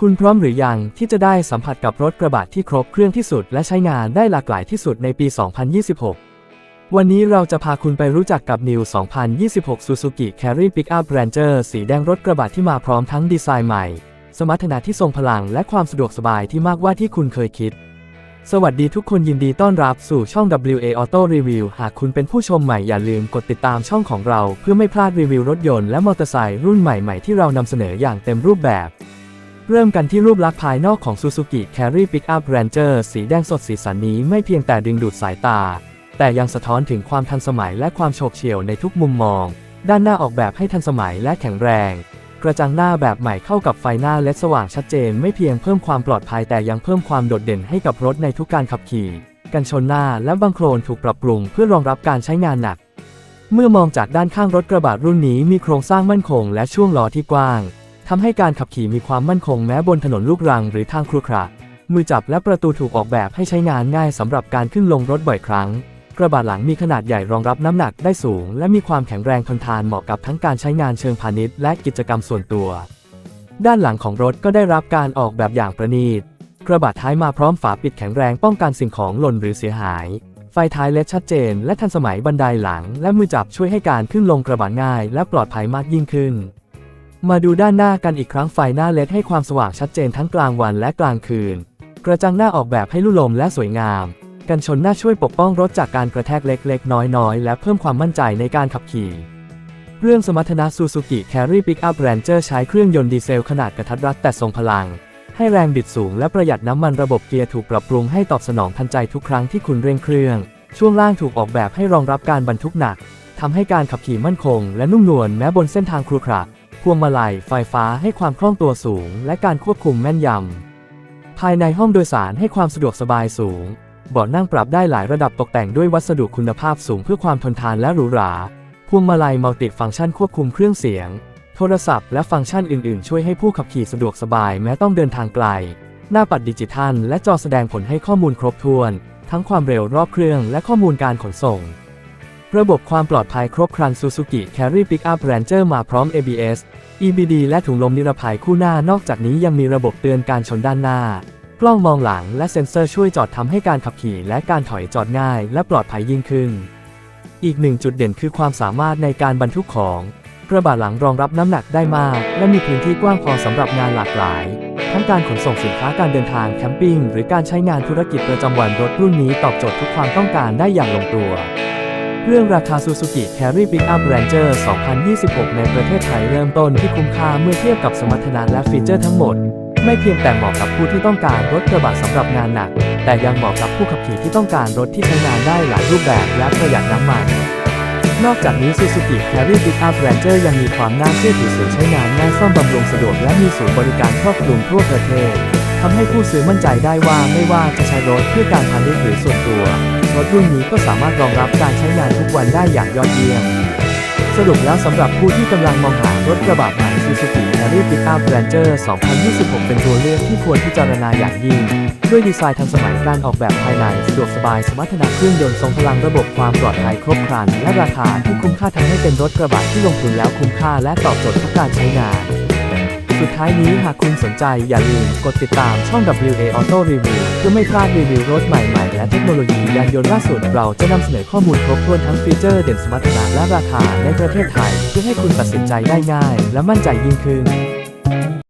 คุณพร้อมหรือยังที่จะได้สัมผัสกับรถกระบะที่ครบเครื่องที่สุดและใช้งานได้หลากหลายที่สุดในปี 2026 วันนี้เราจะพาคุณไปรู้จักกับ New 2026 Suzuki Carry Pickup Ranger สีแดงรถกระบะที่มาพร้อมทั้งดีไซน์ใหม่ สมรรถนะที่ทรงพลังและความสะดวกสบายที่มากกว่าที่คุณเคยคิด สวัสดีทุกคนยินดีต้อนรับสู่ช่อง WA Auto Review หากคุณเป็นผู้ชมใหม่อย่าลืมกดติดตามช่องของเรา เพื่อไม่พลาดรีวิวรถยนต์และมอเตอร์ไซค์รุ่นใหม่ๆที่เรานำเสนออย่างเต็มรูปแบบ เริ่มกันที่รูปลักษณ์ภายนอกของ Suzuki Carry Pickup Ranger สีแดงสดสีสันนี้ไม่เพียงแต่ดึงดูดสายตา แต่ยังสะท้อนถึงความทันสมัยและความโฉบเฉี่ยวในทุกมุมมอง ด้านหน้าออกแบบให้ทันสมัยและแข็งแรง กระจังหน้าแบบใหม่เข้ากับไฟหน้าเลดสว่างชัดเจน ไม่เพียงเพิ่มความปลอดภัยแต่ยังเพิ่มความโดดเด่นให้กับรถในทุกการขับขี่ กันชนหน้าและบังโคลนถูกปรับปรุงเพื่อรองรับการใช้งานหนัก เมื่อมองจากด้านข้างรถกระบะรุ่นนี้มีโครงสร้างมั่นคง และช่วงล้อที่กว้าง ทำให้การขับขี่มีความมั่นคงแม้บนถนนลูกรังหรือทางครุขระมือจับและประตูถูกออกแบบให้ใช้งานง่ายสำหรับการขึ้นลงรถบ่อยครั้ง กระบะหลังมีขนาดใหญ่รองรับน้ำหนักได้สูง และมีความแข็งแรงทนทานเหมาะกับทั้งการใช้งานเชิงพาณิชย์และกิจกรรมส่วนตัว ด้านหลังของรถก็ได้รับการออกแบบอย่างประณีต กระบะท้ายมาพร้อมฝาปิดแข็งแรงป้องกันสิ่งของหล่นหรือเสียหาย ไฟท้ายเลดชัดเจน และทันสมัยบันไดหลัง และมือจับช่วยให้การขึ้นลงกระบะง่าย และปลอดภัยมากยิ่งขึ้น มาดูด้านหน้ากันอีกครั้งไฟหน้าเลดให้ความสว่างชัดเจนทั้งกลางวันและกลางคืน กระจังหน้าออกแบบให้ลู่ลมและสวยงาม กันชนหน้าช่วยปกป้องรถจากการกระแทกเล็กๆ น้อยๆ และเพิ่มความมั่นใจในการขับขี่ เรื่องสมรรถนะ Suzuki Carry Pickup Ranger ใช้เครื่องยนต์ดีเซลขนาดกระทัดรัดแต่ทรงพลัง ให้แรงบิดสูงและประหยัดน้ำมันระบบเกียร์ถูกปรับปรุงให้ตอบสนองทันใจทุกครั้งที่คุณเร่งเครื่อง ช่วงล่างถูกออกแบบให้รองรับการบรรทุกหนักทำให้การขับขี่มั่นคง และนุ่มนวลแม้บนเส้นทางครุขระ พวงมาลัยไฟฟ้าให้ความคล่องตัวสูง และการควบคุมแม่นยำ ภายในห้องโดยสารให้ความสะดวกสบายสูง เบาะนั่งปรับได้หลายระดับตกแต่งด้วยวัสดุคุณภาพสูงเพื่อความทนทานและหรูหรา พวงมาลัยมัลติฟังก์ชันควบคุมเครื่องเสียง โทรศัพท์และฟังก์ชันอื่นๆ ช่วยให้ผู้ขับขี่สะดวกสบายแม้ต้องเดินทางไกล หน้าปัดดิจิทัล และจอแสดงผลให้ข้อมูลครบถ้วน ทั้งความเร็วรอบเครื่องและข้อมูลการขนส่ง ระบบความปลอดภัยครบครัน Suzuki Carry Pickup Ranger มาพร้อม ABS EBD และถุงลมนิรภัยคู่หน้านอกจากนี้ยังมีระบบเตือนการชนด้านหน้า กล้องมองหลังและเซ็นเซอร์ช่วยจอดทำให้การขับขี่และการถอยจอดง่ายและปลอดภัยยิ่งขึ้น อีกหนึ่งจุดเด่นคือความสามารถในการบรรทุกของกระบะหลังรองรับน้ำหนักได้มาก และมีพื้นที่กว้างพอสำหรับงานหลากหลาย ทั้งการขนส่งสินค้าการเดินทางแคมปิ้งหรือการใช้งานธุรกิจประจำวันรถรุ่นนี้ตอบโจทย์ทุกความต้องการได้อย่างลงตัว เรื่องราคา Suzuki Carry Pickup Ranger 2026 ในประเทศไทยเริ่มต้นที่คุ้มค่าเมื่อเทียบกับสมรรถนะและฟีเจอร์ทั้งหมด ไม่เพียงแต่เหมาะกับผู้ที่ต้องการรถกระบะสำหรับงานหนัก แต่ยังเหมาะกับผู้ขับขี่ที่ต้องการรถที่ใช้งานได้หลายรูปแบบและประหยัดน้ำมัน นอกจากนี้ Suzuki Carry p i c Up Ranger ยังมีความน่าเชื่อถือสูงใช้งานง่ายซ่อมบำรุงสะดวกและมีศูนย์บริการครอบคลุมทั่วประเทศทำให้ผู้ซื้อมั่นใจได้ว่าไม่ว่าจะใช้รถเพื่อการพาณิชย์หรือส่วนตัว รถรุ่นนี้ก็สามารถรองรับการใช้งานทุกวันได้อย่างยอดเยี่ยม สรุปแล้วสำหรับผู้ที่กำลังมองหารถกระบะใหม่ Suzuki Carry Pickup Ranger 2026 เป็นตัวเลือกที่ควรพิจารณาอย่างยิ่ง ด้วยดีไซน์ทันสมัยการออกแบบภายในสะดวกสบายสมรรถนะเครื่องยนต์ทรงพลังระบบความปลอดภัยครบครัน และราคาที่คุ้มค่าทำให้เป็นรถกระบะที่ลงทุนแล้วคุ้มค่าและตอบโจทย์ทุกการใช้งาน สุดท้ายนี้หากคุณสนใจอย่าลืมกดติดตามช่อง WA Auto Review เพื่อไม่พลาดรีวิวรถใหม่ๆ และเทคโนโลยียานยนต์ล่าสุด เราจะนำเสนอข้อมูลครบถ้วนทั้งฟีเจอร์เด่นสมรรถนะและราคาในประเทศไทย เพื่อให้คุณตัดสินใจได้ง่าย และมั่นใจยิ่งขึ้น